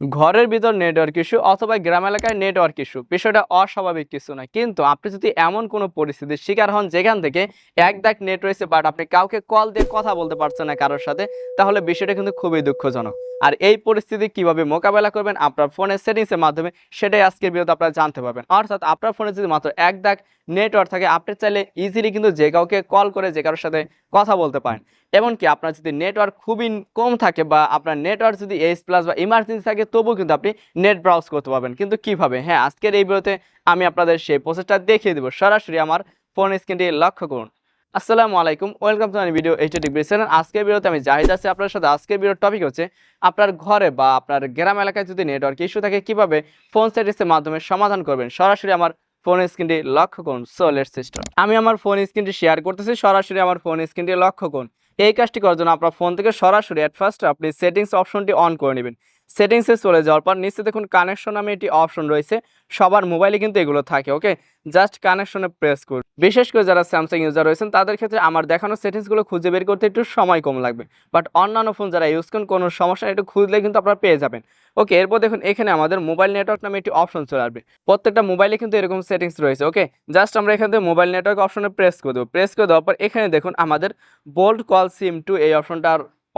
ঘরের ভিতর network issue অথবা গ্রাম এলাকায় নেটওয়ার্ক ইস্যু বিষয়টা অস্বাভাবিক কিছু না। কিন্তু আপনি যদি এমন কোনো পরিস্থিতির শিকার হন যেখান থেকে এক দাগ নেট রয়েছে বাট আপনি কাউকে কল দিয়ে কথা বলতে পারছেন না কারোর সাথে, তাহলে বিষয়টা কিন্তু খুবই দুঃখজনক। আর এই পরিস্থিতি কীভাবে মোকাবেলা করবেন আপনার ফোনের সেটিংসের মাধ্যমে, সেটাই আজকের ভিডিওতে আপনারা জানতে পারবেন। অর্থাৎ আপনার ফোনে যদি মাত্র এক দাগ নেটওয়ার্ক থাকে, আপনি চাইলে ইজিলি কিন্তু যে কাউকে কল করে যে কারোর সাথে কথা বলতে পারেন। এমনকি আপনার যদি নেটওয়ার্ক খুবই কম থাকে বা আপনার নেটওয়ার্ক যদি এইচ প্লাস বা ইমার্জেন্সি থাকে, তবুও কিন্তু আপনি নেট ব্রাউজ করতে পারবেন। কিন্তু কীভাবে? হ্যাঁ আজকের এই ভিডিওতে আমি আপনাদের সেই প্রসেসটা দেখিয়ে দেবো। সরাসরি আমার ফোন স্ক্রিনটি লক্ষ্য করুন। আসসালামু আলাইকুম, welcome to video HD degree আজকের ভিডিওতে আমি জাহিদ আছি। আপনার সাথে আজকের ভিডিওর টপিক হচ্ছে আপনার ঘরে বা আপনার গ্রাম এলাকায় যদি নেটওয়ার্ক ইস্যু থাকে, কীভাবে ফোন সেটিংসের মাধ্যমে সমাধান করবেন? সরাসরি আমার ফোন স্ক্রিনটি লক্ষ্য করুন। সো সিস্টেম আমি আমার ফোন স্ক্রিনটি শেয়ার করতেছি। সরাসরি আমার ফোন স্ক্রিনটি লক্ষ্য করুন। এই কাজটি করার জন্য আপনার ফোন থেকে সরাসরি অ্যাট ফার্স্ট আপনি সেটিংস অপশনটি অন করে নেবেন। সেটিংসে চলে যাওয়ার পর নিচে দেখুন কানেকশন নামে একটি অপশন রয়েছে। সবার মোবাইলে কিন্তু এগুলো থাকে ওকে জাস্ট কানেকশনে প্রেস করুন। বিশেষ করে যারা স্যামসাং ইউজার রয়েছেন, তাদের ক্ষেত্রে আমার দেখানো সেটিংসগুলো খুঁজে বের করতে একটু সময় কম লাগবে। বাট অন্যান্য ফোন যারা ইউজ করেন, কোনো সমস্যা একটু খুঁজলে কিন্তু আপনারা পেয়ে যাবেন। ওকে এরপর দেখুন, এখানে আমাদের মোবাইল নেটওয়ার্ক নামে একটি অপশন চলে আসবে। প্রত্যেকটা মোবাইলে কিন্তু এরকম সেটিংস রয়েছে ওকে জাস্ট আমরা এখান থেকে মোবাইল নেটওয়ার্ক অপশনে প্রেস করে দেবো। প্রেস করে দেওয়ার পর এখানে দেখুন, আমাদের বোল্ড কল সিম টু এই অপশনটা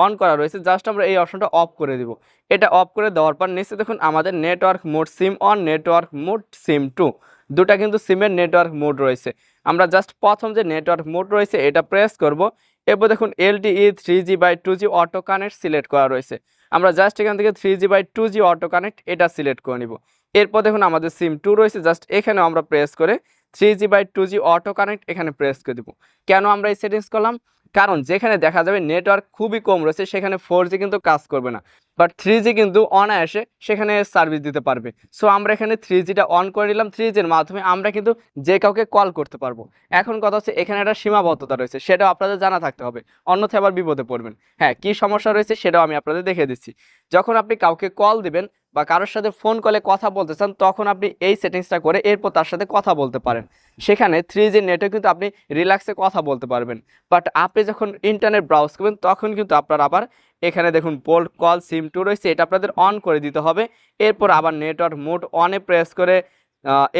অন করা রয়েছে জাস্ট আমরা এই অপশনটা অফ করে দিব। এটা অফ করে দেওয়ার পর নিচে দেখুন আমাদের network mode SIM on network mode SIM two দুটা কিন্তু সিমের নেটওয়ার্ক মোড রয়েছে। আমরা জাস্ট প্রথম যে নেটওয়ার্ক মোড রয়েছে, এটা প্রেস করব, এরপর দেখুন LTE three G by two G auto connect select করা রয়েছে। আমরা জাস্ট এখান থেকে three G by two G auto connect এটা সিলেক্ট করে নিব। এরপর দেখুন আমাদের সিম টু রয়েছে জাস্ট এখানেও আমরা প্রেস করে three G by two G auto connect এখানে প্রেস করে দিব। কেন আমরা এই সেটিংস করলাম? কারণ যেখানে দেখা যাবে নেটওয়ার্ক খুবই কম রয়েছে, সেখানে ফোর কিন্তু কাজ করবে না। বাট থ্রি কিন্তু অনায়াসে সেখানে সার্ভিস দিতে পারবে। সো আমরা এখানে থ্রি জিটা অন করে নিলাম। থ্রি জির মাধ্যমে আমরা কিন্তু যে কাউকে কল করতে পারব। এখন কথা হচ্ছে এখানে একটা সীমাবদ্ধতা রয়েছে, সেটাও আপনাদের জানা থাকতে হবে। অন্যথায় আবার বিপদে পড়বেন। হ্যাঁ কী সমস্যা রয়েছে সেটাও আমি আপনাদের দেখে দিচ্ছি। যখন আপনি কাউকে কল দিবেন বা কারোর সাথে ফোন কলে কথা বলতে চান, তখন আপনি এই সেটিংসটা করে এরপর তার সাথে কথা বলতে পারেন। সেখানে থ্রি জি নেটে কিন্তু আপনি রিল্যাক্সে কথা বলতে পারবেন। বাট আপনি যখন ইন্টারনেট ব্রাউজ করবেন, তখন কিন্তু আপনার আবার এখানে দেখুন বোল্ড কল সিম টু রয়েছে, এটা আপনাদের অন করে দিতে হবে। এরপর আবার নেটওয়ার্ক মোড অনে প্রেস করে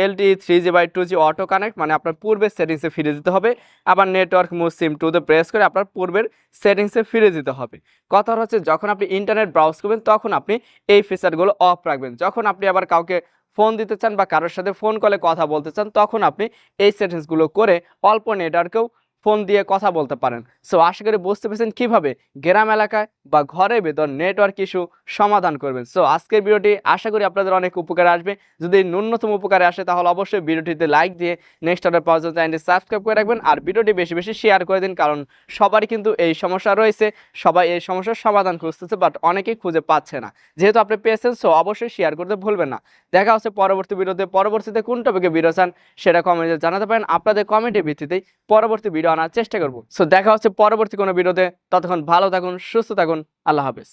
LTE three G by two G auto connect মানে আপনার পূর্বের সেটিংসে ফিরে দিতে হবে। আবার নেটওয়ার্ক মুভ সিম টুতে প্রেস করে আপনার পূর্বের সেটিংসে ফিরে দিতে হবে। কথা হচ্ছে, যখন আপনি ইন্টারনেট ব্রাউজ করবেন, তখন আপনি এই ফিচারগুলো অফ রাখবেন। যখন আপনি আবার কাউকে ফোন দিতে চান বা কারোর সাথে ফোন কলে কথা বলতে চান, তখন আপনি এই সেটিংসগুলো করে অল্প নেটওয়ার্কেও ফোন দিয়ে কথা বলতে পারেন। সো আশা করি বুঝতে পেরেছেন কীভাবে গ্রাম এলাকায় বা ঘরের ভেতর নেটওয়ার্ক ইস্যু সমাধান করবেন। সো আজকের ভিডিওটি আশা করি আপনাদের অনেক উপকারে আসবে। যদি ন্যূনতম উপকারে আসে, তাহলে অবশ্যই ভিডিওটিতে লাইক দিয়ে নেক্সট অর্ডার পাওয়ার জন্য চ্যানেলটি সাবস্ক্রাইব করে রাখবেন। আর ভিডিওটি বেশি বেশি শেয়ার করে দিন, কারণ সবারই কিন্তু এই সমস্যা রয়েছে। সবাই এই সমস্যার সমাধান খুঁজতেছে বাট অনেকেই খুঁজে পাচ্ছে না। যেহেতু আপনি পেয়েছেন সো অবশ্যই শেয়ার করতে ভুলবেন না। দেখা হচ্ছে পরবর্তী ভিডিওতে। পরবর্তীতে কোন টপিকে ভিডিও চান, সেটা কমেন্টে জানাতে পারেন। আপনাদের কমেন্টের ভিত্তিতেই পরবর্তী ভিডিও আনার চেষ্টা করব। সো দেখা হচ্ছে পরবর্তী কোনো ভিডিওতে। ততক্ষণ ভালো থাকুন, সুস্থ থাকুন। আল্লাহ হাফেজ।